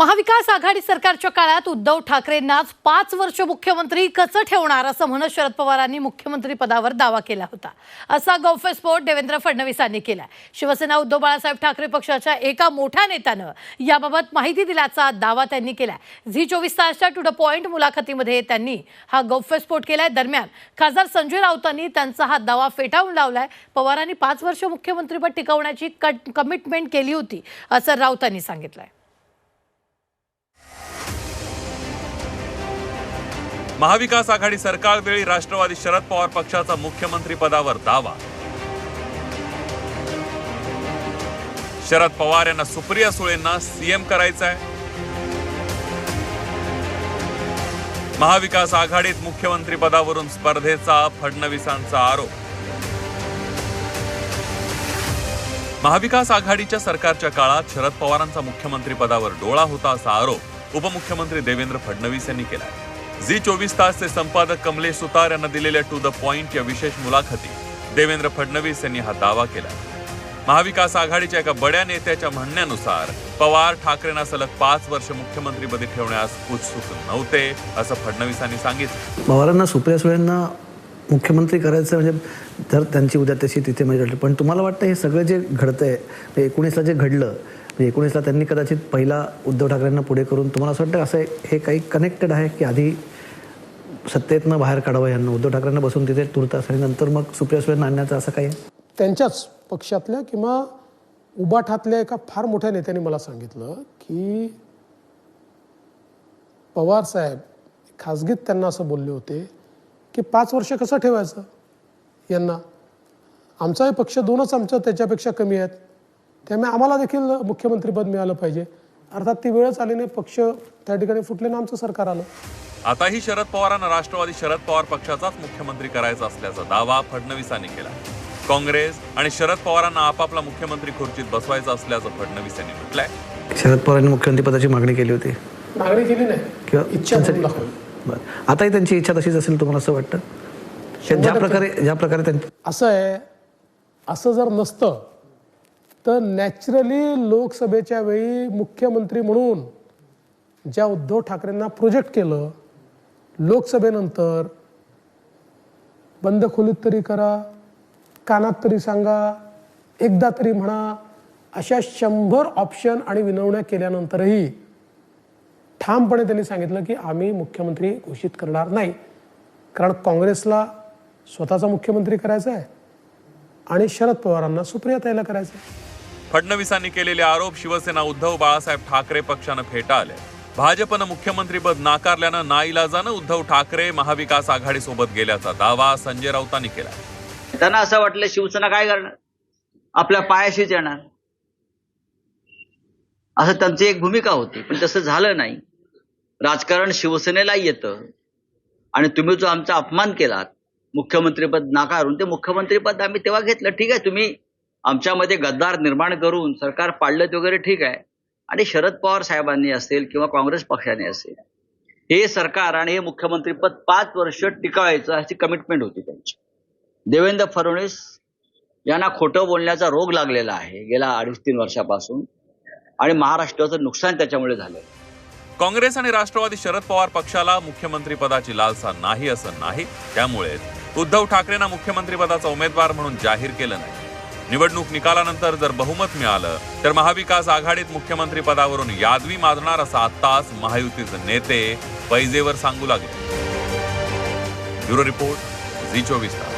महाविकास आघाडी सरकारच्या काळात उद्धव ठाकरेंनाच पाच वर्ष मुख्यमंत्री कसं ठेवणार असं म्हणत शरद पवारांनी मुख्यमंत्री पदावर दावा केला होता. असा गौफस्फोट देवेंद्र फडणवीसांनी केला शिवसेना उद्धव बाळासाहेब ठाकरे पक्षाच्या एका मोठ्या नेत्यानं याबाबत माहिती दिल्याचा दावा त्यांनी केला झी चोवीस तासच्या टू द पॉईंट मुलाखतीमध्ये त्यांनी हा गौफस्फोट केलाय. दरम्यान खासदार संजय राऊतांनी त्यांचा हा दावा फेटाळून लावलाय. पवारांनी पाच वर्ष मुख्यमंत्रीपद टिकवण्याची कमिटमेंट केली होती असं राऊतांनी सांगितलंय. महाविकास आघाडी सरकारवेळी राष्ट्रवादी शरद पवार पक्षाचा मुख्यमंत्री पदावर दावा. शरद पवार यांना सुप्रिया सुळेंना सीएम करायचं आहे महाविकास आघाडीत मुख्यमंत्री पदावरून स्पर्धेचा फडणवीसांचा आरोप. महाविकास आघाडीच्या सरकारच्या काळात शरद पवारांचा मुख्यमंत्री पदावर डोळा होता असा आरोप उपमुख्यमंत्री देवेंद्र फडणवीस यांनी केला झी चोवीस तासचे संपादक कमलेश सुतार यांना दिलेल्या टू द पॉइंट या विशेष मुलाखतीत देवेंद्र फडणवीस यांनी हा दावा केला. महाविकास आघाडीच्या एका बड्या नेत्याच्या म्हणण्यानुसार पवार ठाकरेंना सलग पाच वर्ष मुख्यमंत्रीपदी ठेवण्यास उत्सुक नव्हते असं फडणवीसांनी सांगितलं. पवारांना सुप्रिया सुळेंना मुख्यमंत्री करायचं म्हणजे जर त्यांची उद्या तशी तिथे म्हणजे घडली पण तुम्हाला वाटतं हे सगळं जे घडतंय ते एकोणीसला जे घडलं म्हणजे एकोणीसला त्यांनी कदाचित पहिला उद्धव ठाकरेंना पुढे करून तुम्हाला असं वाटतं असं हे काही कनेक्टेड आहे की आधी सत्तेतनं बाहेर काढावं यांना उद्धव ठाकरेंना बसून तिथे तुरतास आणि नंतर मग सुप्रिया सुळे आणण्याचं असं काही? त्यांच्याच पक्षातल्या किंवा उबाठातल्या एका फार मोठ्या नेत्याने मला सांगितलं की पवार साहेब खाजगीत त्यांना असं बोलले होते की पाच वर्ष कसं ठेवायचं यांना? आमचाही पक्ष दोनच आमचं त्याच्यापेक्षा कमी आहेत. त्यामुळे आम्हाला देखील मुख्यमंत्रीपद मिळालं पाहिजे. अर्थात ती वेळच आली नाही पक्ष त्या ठिकाणी फुटले ना आमचं सरकार आलं. आताही शरद पवारांना राष्ट्रवादी शरद पवार पक्षाचाच मुख्यमंत्री करायचा असल्याचा दावा फडणवीसांनी केला काँग्रेस आणि शरद पवारांना आपापला मुख्यमंत्री खुर्चीत बसवायचं असल्याचं फडणवीस यांनी म्हटलंय. शरद पवारांनी मुख्यमंत्री पदाची मागणी केली होती. मागणी केली नाही. किंवा इच्छा आताही त्यांची इच्छा तशीच असेल तुम्हाला असं वाटतं? ज्या प्रकारे ज्या प्रकारे त्यांची असं आहे असं जर नसतं तर नॅचरली लोकसभेच्या वेळी मुख्यमंत्री म्हणून ज्या उद्धव ठाकरेंना प्रोजेक्ट केलं लोकसभेनंतर बंद खोलीत तरी करा कानात तरी सांगा एकदा तरी म्हणा अशा शंभर ऑप्शन आणि विनवण्या केल्यानंतरही ठामपणे त्यांनी सांगितलं की आम्ही मुख्यमंत्री घोषित करणार नाही. कारण काँग्रेसला स्वतःचा मुख्यमंत्री करायचा आहे आणि शरद पवारांना सुप्रियाताईला करायचं आहे. फडणवीसांनी केलेले आरोप शिवसेना उद्धव बाळासाहेब ठाकरे पक्षानं फेटाळले. भाजपनं मुख्यमंत्रीपद नाकारल्यानं नाईलाजानं उद्धव ठाकरे महाविकास आघाडीसोबत गेल्याचा दावा संजय राऊतांनी केला त्यांना असं वाटलं शिवसेना काय करणार? आपल्या पायाशीच येणार. असं त्यांची एक भूमिका होती पण तसं झालं नाही. राजकारण शिवसेनेला येतं. आणि तुम्ही जो आमचा अपमान केलात मुख्यमंत्रीपद नाकारून ते मुख्यमंत्रीपद आम्ही तेव्हा घेतलं. ठीक आहे तुम्ही आमच्यामध्ये गद्दार निर्माण करून सरकार पाडलं ते वगैरे ठीक आहे. आणि शरद पवार साहेबांनी असेल किंवा काँग्रेस पक्षाने असेल हे सरकार आणि हे मुख्यमंत्रीपद पाच वर्ष टिकावायचं अशी कमिटमेंट होती त्यांची. देवेंद्र फडणवीस यांना खोटं बोलण्याचा रोग लागलेला आहे गेल्या अडीच तीन वर्षापासून आणि महाराष्ट्राचं नुकसान त्याच्यामुळे झालं काँग्रेस आणि राष्ट्रवादी शरद पवार पक्षाला मुख्यमंत्रीपदाची लालसा नाही असं नाही त्यामुळे उद्धव ठाकरेंना मुख्यमंत्रीपदाचा उमेदवार म्हणून जाहीर केलं नाही. निवडणूक निकालानंतर जर बहुमत मिळालं तर महाविकास आघाडीत मुख्यमंत्री पदावरून यादवी माजणार असा आत्ताच महायुतीचे नेते पैजेवर सांगू लागले. ब्युरो रिपोर्ट झी चोवीस तास.